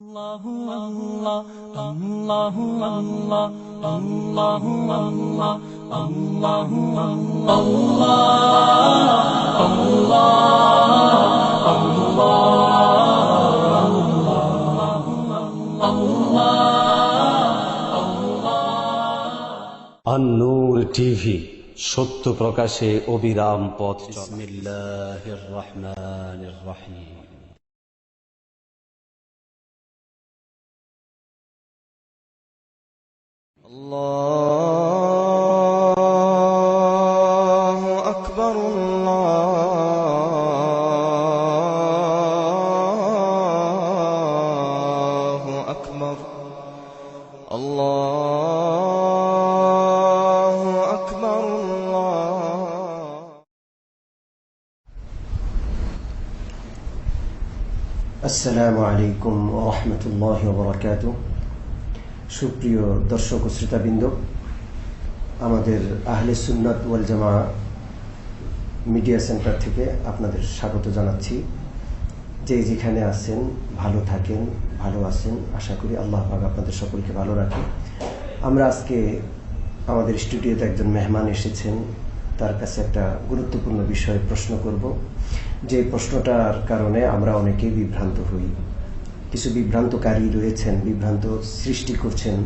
নূর আন্নুর TV সত্য প্রকাশে অবিরাম পথ রহমান রহিম। الله أكبر الله أكبر الله أكبر الله. السلام عليكم ورحمة الله وبركاته. সুপ্রিয় দর্শক ও শ্রোতাবৃন্দ, আমাদের আহলে সুন্নাত ওয়াল জামা মিডিয়া সেন্টার থেকে আপনাদের স্বাগত জানাচ্ছি। যে যেখানে আছেন, ভালো থাকেন, ভালো আছেন, আশা করি আল্লাহ আপনাদের সকলকে ভালো রাখে। আমরা আজকে আমাদের স্টুডিওতে একজন মেহমান এসেছেন, তার কাছে একটা গুরুত্বপূর্ণ বিষয়ে প্রশ্ন করব। যে প্রশ্নটার কারণে আমরা অনেকেই বিভ্রান্ত হই। কিছু বিভ্রান্তকারী রয়েছেন, বিভ্রান্ত সৃষ্টি করছেন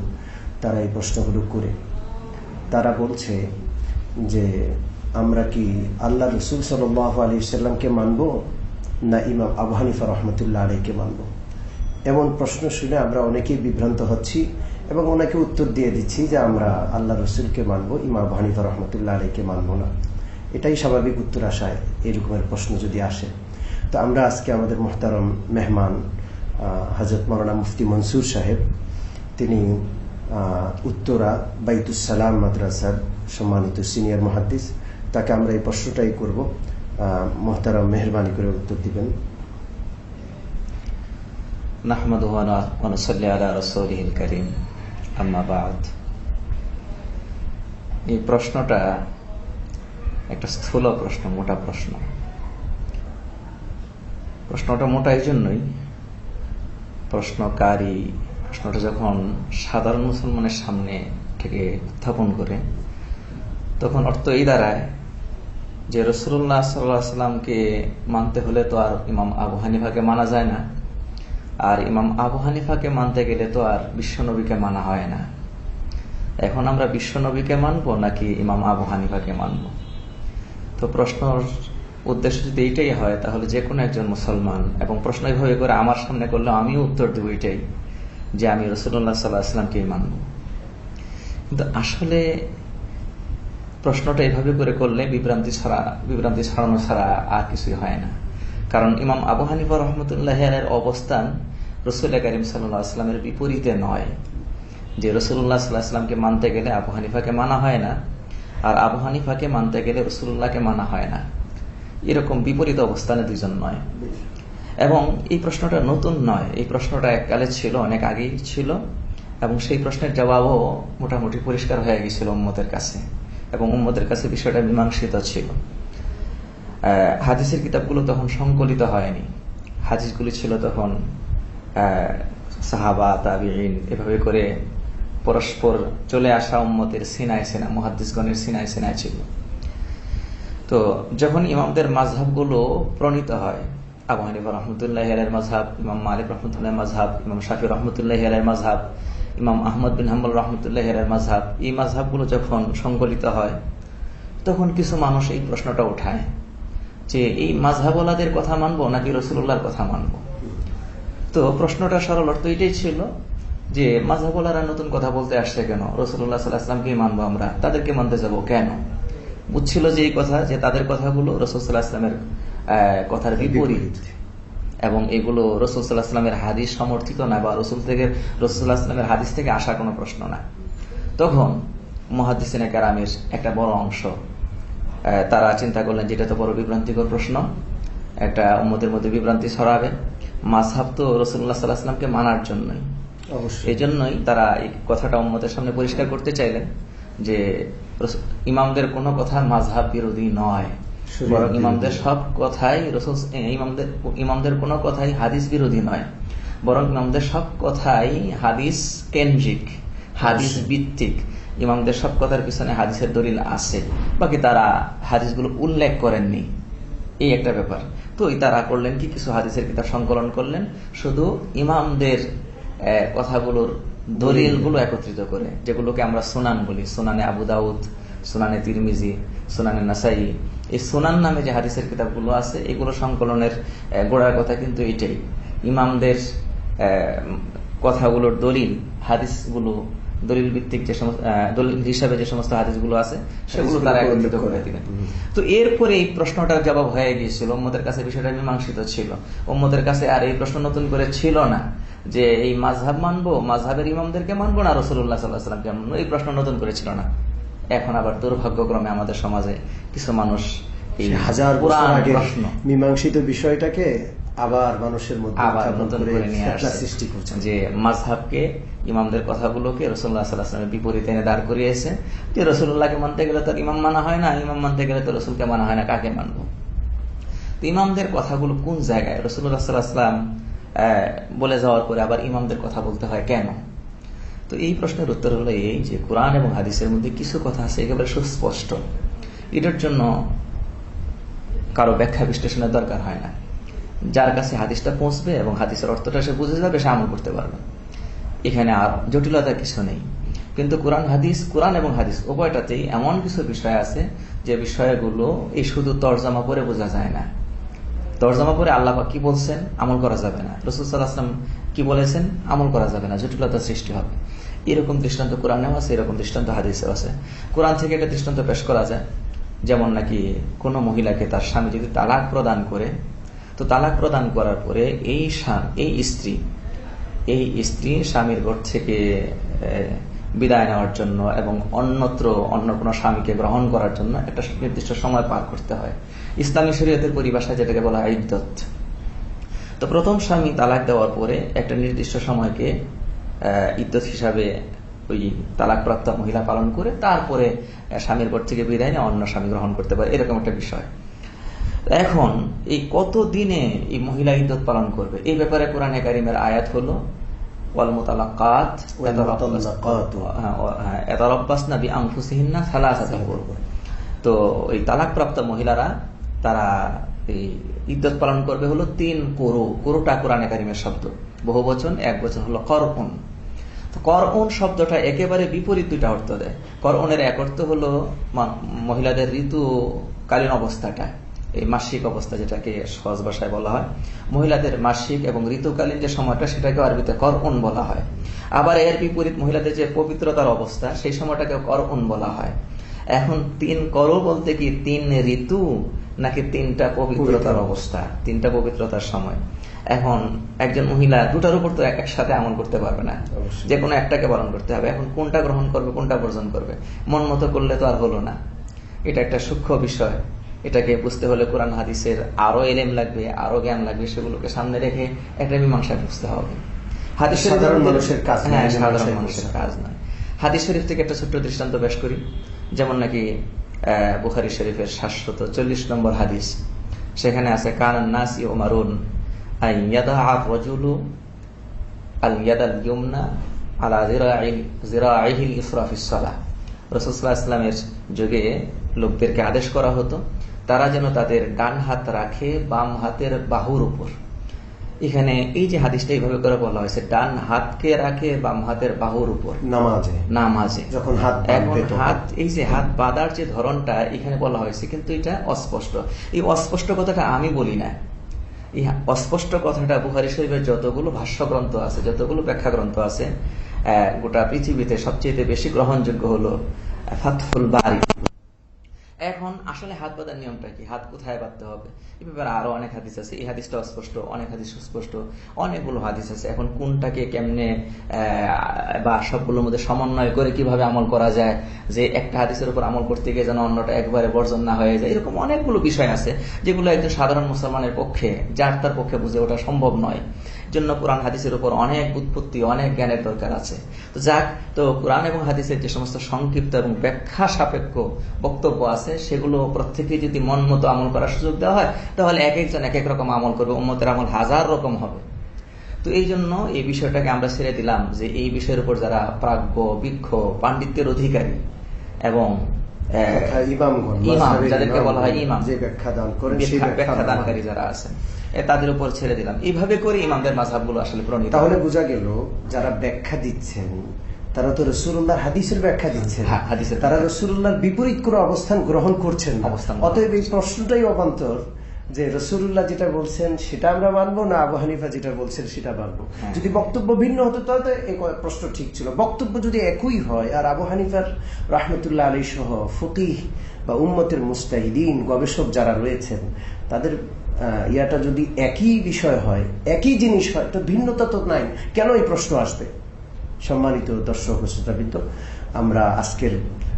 তারা এই প্রশ্নগুলো করে। তারা বলছে যে, আমরা কি আল্লাহ রসুল সাল আলী সাল্লামকে মানব না ইমাম আবু হানিফা রহমতুল্লাহ আলীকে মানব? এমন প্রশ্ন শুনে আমরা অনেকেই বিভ্রান্ত হচ্ছি এবং অনেকে উত্তর দিয়ে দিচ্ছি যে আমরা আল্লাহ রসুলকে মানব, ইমাম আবু হানিফা রহমতুল্লাহ আলীকে মানব না। এটাই স্বাভাবিক উত্তর আসায় এরকমের প্রশ্ন যদি আসে। তো আমরা আজকে আমাদের মোহতারম মেহমান হজরত মৌলানা মুফতি মনসুর সাহেব, তিনি উত্তরা বাইতুসালাম মাদ্রাসার সম্মানিত সিনিয়র মহাদিস তাকে আমরা এই প্রশ্নটাই করব। মোহতারা মেহরবানি করে উত্তর দিবেন। নাহমদ এই প্রশ্নটা একটা স্থূল প্রশ্ন, মোটা প্রশ্ন। প্রশ্নটা মোটা এই জন্যই প্রশ্নকারী, প্রশ্নটা যখন সাধারণ মুসলমানের সামনে থেকে উত্থাপন করে, তখন অর্থ এই দাঁড়ায় যে রসুল্লাহ সাল্লাহ সাল্লামকে মানতে হলে তো আর ইমাম আবু হানিফাকে মানা যায় না। আর ইমাম আবু হানিফাকে মানতে গেলে তো আর বিশ্বনবীকে মানা হয় না। এখন আমরা বিশ্বনবীকে মানবো নাকি ইমাম আবু হানিফাকে মানবো? তো প্রশ্নর উদ্দেশ্য যদি এইটাই হয়, তাহলে যে কোনো একজন মুসলমান, এবং প্রশ্ন এইভাবে করে আমার সামনে করলে আমিও উত্তর দেবো এটাই, যে আমি রসুল্লাহ সাল্লাহ আসলামকেই মানব। কিন্তু আসলে প্রশ্নটা এভাবে করে করলে বিভ্রান্তি ছাড়া, বিভ্রান্তি ছড়ানো ছাড়া আর কিছুই হয় না। কারণ ইমাম আবু হানিফা রহমতুল্লাহ এর অবস্থান রসুল করিম সাল্লাহ আসলামের বিপরীতে নয়। যে রসুল্লাহ সাল্লাহ আসলামকে মানতে গেলে আবু হানিফাকে মানা হয় না, আর আবু হানিফাকে মানতে গেলে রসুল্লাহকে মানা হয় না। এরকম বিপরীত অবস্থানে দুইজন নয়। এবং এই প্রশ্নটা নতুন নয়। এই প্রশ্নটা এককালে ছিল, অনেক আগেই ছিল, এবং সেই প্রশ্নের জবাবও মোটামুটি পরিষ্কার হয়ে গেছিল উম্মতের কাছে। এবং উম্মতের কাছে বিষয়টা মীমাংসিত ছিল। হাদিসের কিতাবগুলো তখন সংকলিত হয়নি। হাদিসগুলি ছিল তখন সাহাবা, তাবিঈন এভাবে করে পরস্পর চলে আসা উম্মতের সিনায় সেনা মহাদ্দিসগণের সিনায় সেনায় ছিল। তো যখন ইমামদের মাঝহাবগুলো প্রণীত হয়, আবু হানিফা রহমতুল্লাহ এর মাঝহাব ইমাম মালিক রহমতুল্লাহ মাঝহাব ইমাম শাফি রহমতুল্লাহ এর মাঝহাব ইমাম আহমদ বিন হাম্বল রহমতুল্লাহ এর মাঝহাব এই মাঝহাবগুলো যখন সংকলিত হয়, তখন কিছু মানুষ এই প্রশ্নটা উঠায় যে এই মাঝহাবলাদের কথা মানবো নাকি রসুল্লাহর কথা মানবো? তো প্রশ্নটা সরল অর্থ এটাই ছিল যে মাঝহাবলারা নতুন কথা বলতে আসছে কেন? রসুল্লাহ সাল্লাহ আসলামকেই মানবো আমরা? তাদেরকে মানতে যাব কেন? বুঝছিল যে এই কথা যে তাদের কথাগুলো রসুল সাল্লাহ আসলামের আহ, কথার বিপরীত। এবং এগুলো রসুল সাল্লাহ আসলামের হাদিস সমর্থিত না বা রসুল থেকে রসুল সাল্লাহ আসলামের হাদিস থেকে আসা কোনো প্রশ্ন না। তখন মহাদিসিনে কারামের একটা বড় অংশ তারা চিন্তা করলেন যেটা তো বড় বিভ্রান্তিকর প্রশ্ন একটা উম্মতের মধ্যে বিভ্রান্তি ছড়াবে। মাঝহাব তো রসুল্লাহ সাল্লাহ আসলামকে মানার জন্যই। এই জন্যই তারা এই কথাটা উম্মতের সামনে পরিষ্কার করতে চাইলেন। যে ইমামদের কোনো কথা মাঝহাব বিরোধী নয়। বরং ইমামদের সব কথাই রসুল ইমামদের ইমামদের কোনো কথাই হাদিস বিরোধী নয়। বরং ইমামদের সব কথাই হাদিস কেন্দ্রিক হাদিস ভিত্তিক। ইমামদের সব কথার পিছনে হাদিসের দলিল আছে। বাকি তারা হাদিসগুলো উল্লেখ করেননি। এই একটা ব্যাপার। তো তারা করলেন কি? কিছু হাদিসের কিতাব সংকলন করলেন। শুধু ইমামদের কথাগুলোর দলিলগুলো একত্রিত করে, যেগুলোকে আমরা সোনান বলি। সোনানে আবু দাউদ, সোনানে তিরমিজি, সোনানে নাসাই। এই সোনান নামে যে হাদিসের কিতাবগুলো আছে, এগুলো সংকলনের গোড়ার কথা কিন্তু এটাই। ইমামদের কথাগুলোর দলিল, হাদিসগুলো দলিল ভিত্তিক যে সমস্ত দলিল হিসাবে যে সমস্ত হাদিসগুলো আছে সেগুলো তারা একত্রিত করে। দিলেন। তো এরপরে এই প্রশ্নটার জবাব হয়ে গিয়েছিল ওম্মদের কাছে বিষয়টা মীমাংসিত ছিল। ওম্মদের কাছে আর এই প্রশ্ন নতুন করে ছিল না যে এই মাঝহাব মানবো মাঝহাবের ইমামদেরকে মানবো না রসুল্লাহ সাল্লাহ সাল্লামকে মানবো এই প্রশ্ন নতুন করে ছিল না। এখন আবার দুর্ভাগ্যক্রমে আমাদের সমাজে কিছু মানুষ এই হাজার আগের প্রশ্ন মীমাংসিত বিষয়টাকে আবার মানুষের মধ্যে আবার নতুন করে করে নিয়ে সৃষ্টি করছে যে মাঝহাবকে ইমামদের কথাগুলোকে রসুল্লাহ সাল্লাহামের বিপরীতে এনে দাঁড় করিয়েছে। যে রসুল্লাহকে মানতে গেলে তো ইমাম মানা হয় না ইমাম মানতে গেলে তো রসুলকে মানা হয় না কাকে মানবো? তো ইমামদের কথাগুলো কোন জায়গায়? রসুল্লাহ সাল্লাহাম বলে যাওয়ার পরে আবার ইমামদের কথা বলতে হয় কেন? তো এই প্রশ্নের উত্তর হলো এই যে কোরআন এবং হাদিসের মধ্যে কিছু কথা আছে একেবারে সুস্পষ্ট। এটার জন্য কারও ব্যাখ্যা বিশ্লেষণের দরকার হয় না। যার কাছে হাদিসটা পৌঁছবে এবং হাদিসের অর্থটা সে বুঝে যাবে, সে আমল করতে পারবে। এখানে আর জটিলতার কিছু নেই। কিন্তু কোরআন হাদিস, কোরআন এবং হাদিস উভয়টাতেই এমন কিছু বিষয় আছে যে বিষয়গুলো এই শুধু তর্জমা করে বোঝা যায় না। তর্জমা করে আল্লাহ কি বলছেন? আমল করা যাবে না। রসুল সাল্লাহাম কি বলেছেন? আমল করা যাবে না, জটিলতার সৃষ্টি হবে। এরকম দৃষ্টান্ত কোরআনেও আছে, এরকম দৃষ্টান্ত হাদিসেও আছে। কোরআন থেকে একটা দৃষ্টান্ত পেশ করা যায়। যেমন নাকি কোনো মহিলাকে তার স্বামী যদি তালাক প্রদান করে তো তালাক প্রদান করার পরে এই এই স্ত্রী এই স্ত্রী স্বামীর ঘর থেকে বিদায় নেওয়ার জন্য এবং অন্যত্র, অন্য কোনো স্বামীকে গ্রহণ করার জন্য একটা নির্দিষ্ট সময় পার করতে হয়। ইসলামী শরীয়তের পরিভাষায় যেটাকে বলা হয় ইদ্যত। তো প্রথম স্বামী তালাক দেওয়ার পরে একটা নির্দিষ্ট সময়কে ইদ্যত হিসাবে ওই তালাকপ্রাপ্ত মহিলা পালন করে তারপরে স্বামীর ঘর থেকে বিদায় নিয়ে অন্য স্বামী গ্রহণ করতে পারে। এরকম একটা বিষয়। এখন এই কত দিনে এই মহিলা ইদ্যত পালন করবে? এই ব্যাপারে কোরআনে কারিমের আয়াত হলো। হ্যাঁ, সালাসাতা তো ওই তালাকপ্রাপ্ত মহিলারা তারা এই ইদ্যত পালন করবে হলো তিন করু করুটা কোরআনে কারিমের শব্দ। বহু বচন এক বচন হলো করউন। তো করউন শব্দটা একেবারে বিপরীত দুইটা অর্থ দেয়। করউনের এক অর্থ হলো মহিলাদের ঋতুকালীন অবস্থাটা। এই মাসিক অবস্থা যেটাকে সহজ ভাষায় বলা হয় মহিলাদের মাসিক এবং ঋতুকালীন যে সময়টা সেটাকে আরবিতে করউন বলা হয়। আবার এর বিপরীত মহিলাদের যে পবিত্রতার অবস্থা সেই সময়টাকে করউন বলা হয়। এখন তিন করো বলতে কি তিন ঋতু নাকি তিনটা পবিত্রতার অবস্থা? তিনটা পবিত্রতার সময়। এখন একজন মহিলা দুটার উপর তো এক একসাথে আমল করতে পারবে না। যে কোনো একটাকে পালন করতে হবে। এখন কোনটা গ্রহণ করবে কোনটা বর্জন করবে? মন মতো করলে তো আর হলো না। এটা একটা সূক্ষ্ম বিষয়। এটাকে বুঝতে হলে কোরআন হাদিসের আরও এলেম লাগবে আরও জ্ঞান লাগবে সেগুলোকে সামনে রেখে একটা মীমাংসা বুঝতে হবে। হাদিস সাধারণ মানুষের কাজ হ্যাঁ সাধারণ মানুষের কাজ নয়। হাদিস শরীফ থেকে একটা ছোট্ট দৃষ্টান্ত পেশ করি। যেমন নাকি বুখারী শরীফের সাতশত চল্লিশ নম্বর হাদিস। সেখানে আছে কান নাসি আই ইয়াদা রজুলু আল ইয়াদাল ইউমনা আলা জিরাইল জিরাইহিল ইসরাফিস সালাহ। ইসলামের যুগে লোকদেরকে আদেশ করা হতো তারা যেন তাদের ডান হাত রাখে বাম হাতের বাহুর উপর। এখানে এই যে হাদিসটা এইভাবে করে বলা হয়েছে ডান হাতকে রাখে বাম হাতের বাহুর উপর। নামাজে। নামাজে। যখন হাত এখন হাত এই যে হাত বাঁধার যে ধরনটা এখানে বলা হয়েছে কিন্তু এটা অস্পষ্ট। এই অস্পষ্ট কথাটা আমি বলি না। এই অস্পষ্ট কথাটা বুহারি শরীফের যতগুলো ভাষ্য গ্রন্থ আছে যতগুলো ব্যাখ্যা গ্রন্থ আছে গোটা পৃথিবীতে সবচেয়ে বেশি গ্রহণযোগ্য হলো ফাতফুল বারি। এখন আসলে হাত বাঁধার নিয়মটা কি? হাত কোথায় বাঁধতে হবে? এ ব্যাপারে আরও অনেক হাদিস আছে। এই হাদিসটা অস্পষ্ট, অনেক হাদিস সুস্পষ্ট, অনেকগুলো হাদিস আছে। এখন কোনটাকে কেমনে বা সবগুলোর মধ্যে সমন্বয় করে কীভাবে আমল করা যায়? যে একটা হাদিসের উপর আমল করতে গিয়ে যেন অন্যটা একবারে বর্জন না হয়ে যায়। এরকম অনেকগুলো বিষয় আছে, যেগুলো একজন সাধারণ মুসলমানের পক্ষে, যার তার পক্ষে বুঝে ওঠা সম্ভব নয়। জন্য কোরআন হাদিসের উপর অনেক উৎপত্তি, অনেক জ্ঞানের দরকার আছে। তো যাক, তো কোরআন এবং হাদিসের যে সমস্ত সংক্ষিপ্ত এবং ব্যাখ্যা সাপেক্ষ বক্তব্য আছে সেগুলো প্রত্যেকে যদি মন মতো আমল করার সুযোগ দেওয়া হয় তাহলে এক একজন এক এক রকম আমল করবে। উম্মতের আমল হাজার রকম হবে। তো এই জন্য এই বিষয়টাকে আমরা ছেড়ে দিলাম যে এই বিষয়ের উপর যারা প্রাজ্ঞ বিজ্ঞ পাণ্ডিত্যের অধিকারী এবং ইমাম যাদেরকে বলা হয় ইমাম ব্যাখ্যা দানকারী যারা আছেন তাদের উপর ছেড়ে দিলাম। এইভাবে করে ইমামদের মাঝহাবগুলো আসলে প্রণীত তাহলে বোঝা গেল যারা ব্যাখ্যা দিচ্ছেন তারা তো রসুল্লাহর হাদিসের ব্যাখ্যা দিচ্ছেন হ্যাঁ, তারা। রসুল্লাহর বিপরীত কোনো অবস্থান গ্রহণ করছেন। অতএব এই প্রশ্নটাই অবান্তর যে রসুল্লাহ যেটা বলছেন সেটা আমরা মানবো না আবু হানিফা যেটা বলছেন সেটা মানবো হ্যাঁ। যদি বক্তব্য ভিন্ন হতো তাহলে এই প্রশ্ন ঠিক ছিল বক্তব্য যদি একই হয় আর আবু হানিফার রাহমতুল্লাহ আলী সহ ফকিহ বা উম্মতের মুস্তাহিদিন গবেষক যারা রয়েছেন তাদের ইয়াটা যদি একই বিষয় হয় একই জিনিস হয় তো ভিন্নতা তো নাই কেন এই প্রশ্ন আসবে সম্মানিত দর্শক শ্রোতাবৃন্দ, আমরা আজকের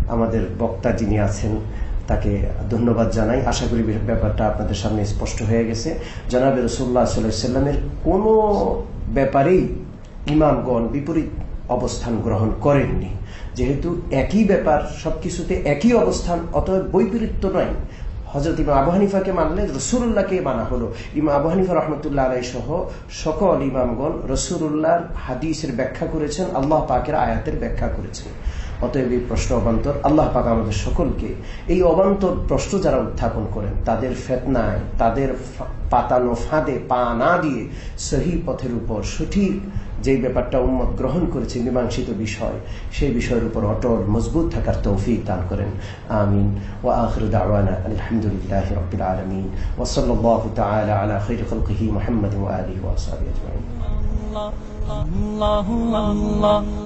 আমাদের বক্তা যিনি আছেন, তাকে ধন্যবাদ জানাই। আশা করি ব্যাপারটা আপনাদের সামনে স্পষ্ট হয়ে গেছে। জনাবে রসুল্লাহ সাল্লামের কোনো ব্যাপারেই ইমামগণ বিপরীত অবস্থান গ্রহণ করেননি। যেহেতু একই ব্যাপার, সবকিছুতে একই অবস্থান, অতএব বৈপরীত্য নয়। হজরত ইমা আবু হানিফাকে মানলে রসুল্লাহকে মানা হলো। ইমা আবু হানিফা রহমতুল্লাহ আলাই সহ সকল ইমামগণ রসুল্লাহর হাদিসের ব্যাখ্যা করেছেন, আল্লাহ পাকের আয়াতের ব্যাখ্যা করেছেন। অতএব এই প্রশ্ন অবান্তর। আল্লাহ পাক আমাদের সকলকে এই অবান্তর প্রশ্ন যারা উত্থাপন করেন, তাদের ফেতনায়, তাদের পাতানো ফাঁদে পা না দিয়ে সহি পথের উপর সঠিক যে ব্যাপারটা উম্মত গ্রহণ করেছে, মীমাংসিত বিষয়, সেই বিষয়ের উপর অটল, মজবুত থাকার তৌফিক দান করেন। আমিন। ও আখির আলমিন।